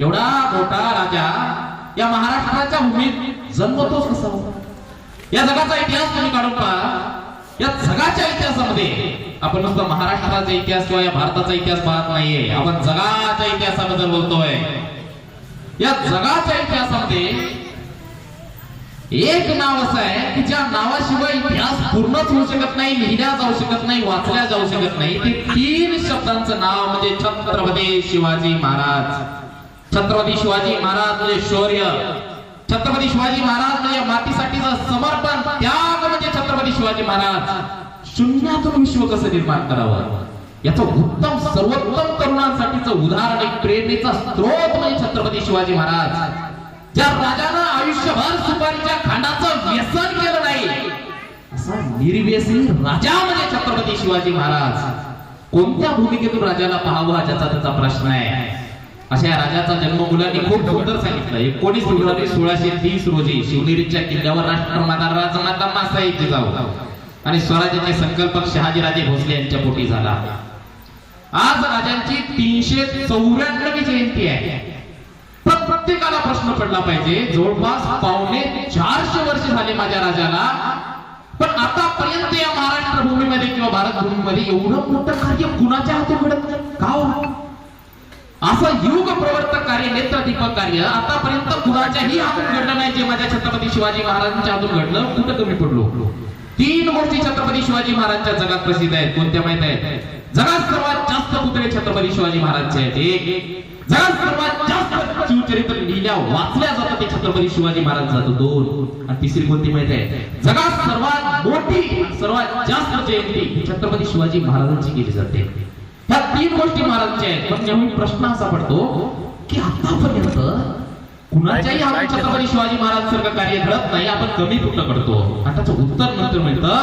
एवढा मोठा राजा या महाराष्ट्राच्या भूमीत जन्मतोच कसा होता? या जगाचा इतिहास तुम्ही काढून पहा. या जगाच्या इतिहासामध्ये आपण नुसतं महाराष्ट्राचा इतिहास किंवा या भारताचा इतिहास पाहत नाहीये. आपण जगाच्या इतिहासाबद्दल बोलतोय. या जगाच्या इतिहासामध्ये एक नाव असं आहे की ज्या नावाशिवाय इतिहास पूर्णच होऊ शकत नाही लिहिल्या जाऊ शकत नाही वाचल्या जाऊ शकत नाही. ते तीन शब्दांचं नाव म्हणजे छत्रपती शिवाजी महाराज. छत्रपती शिवाजी महाराज म्हणजे शौर्य छत्रपती शिवाजी महाराज म्हणजे समर्पण त्याग म्हणजे छत्रपती शिवाजी महाराज. शून्यातून विश्व कसं निर्माण करावं? याचं उत्तम सर्वोत्तम तरुणांसाठीचं उदाहरण एक प्रेरणेचा स्त्रोत म्हणजे छत्रपती शिवाजी महाराज. ज्या राजानं आयुष्यभर सुपारीच्या खांडाचं व्यसन केलं नाही असा निर्व्यसनी राजा म्हणजे छत्रपती शिवाजी महाराज. कोणत्या भूमिकेतून राजाला पाहावं हा ज्याचा त्याचा प्रश्न आहे? अशा राजाचा जन्म मुलांनी खूप सुंदर सांगितलं. एकोणीस फेब्रुवारी सोळाशे तीस रोजी शिवनेरीच्या किल्ल्यावर राष्ट्रमाता राजमाता मासाई जिजाऊ आणि स्वराज्याचे संकल्पक शहाजीराजे भोसले यांच्या पोटी झाला. आज राजांची तीनशे चौऱ्याण्णवी जयंती आहे. पण प्रत्येकाला प्रश्न पडला पाहिजे जवळपास पावणे चारशे वर्ष झाले माझ्या राजाला पण आतापर्यंत या महाराष्ट्र भूमीमध्ये किंवा भारत भूमीमध्ये एवढं मोठं कार्य कुणाच्या हातून घडत का हो? प्रवर्तक कार्य नेत्रदीपक कार्य आतापर्यंत कुणाच्याही हातून घडलं नाही जे माझ्या छत्रपती शिवाजी महाराजांच्या हातून घडलं कुठं कमी पडलो? तीन गोष्टी छत्रपती शिवाजी महाराजांच्या जगात प्रसिद्ध आहेत. कोणत्या माहीत आहेत? जगात सर्वात जास्त पुतळे छत्रपती शिवाजी महाराजचे आहेत. एक. जगात सर्वात जास्त शिवचरित्र लिहिल्या वाचल्या जातात ते छत्रपती शिवाजी महाराज जातो. दोन. आणि तिसरी कोणती माहिती आहे? जगात सर्वात मोठी सर्वात जास्त जयंती छत्रपती शिवाजी महाराजांची केली जाते. ह्या तीन गोष्टी महाराजांच्या आहेत. पण नेहमी प्रश्न असा पडतो की आतापर्यंत कुणाच्याही हातून छत्रपती शिवाजी महाराज सारखं कार्य घडत नाही आपण कमी कुठं करतो त्याचं उत्तर नंतर मिळतं.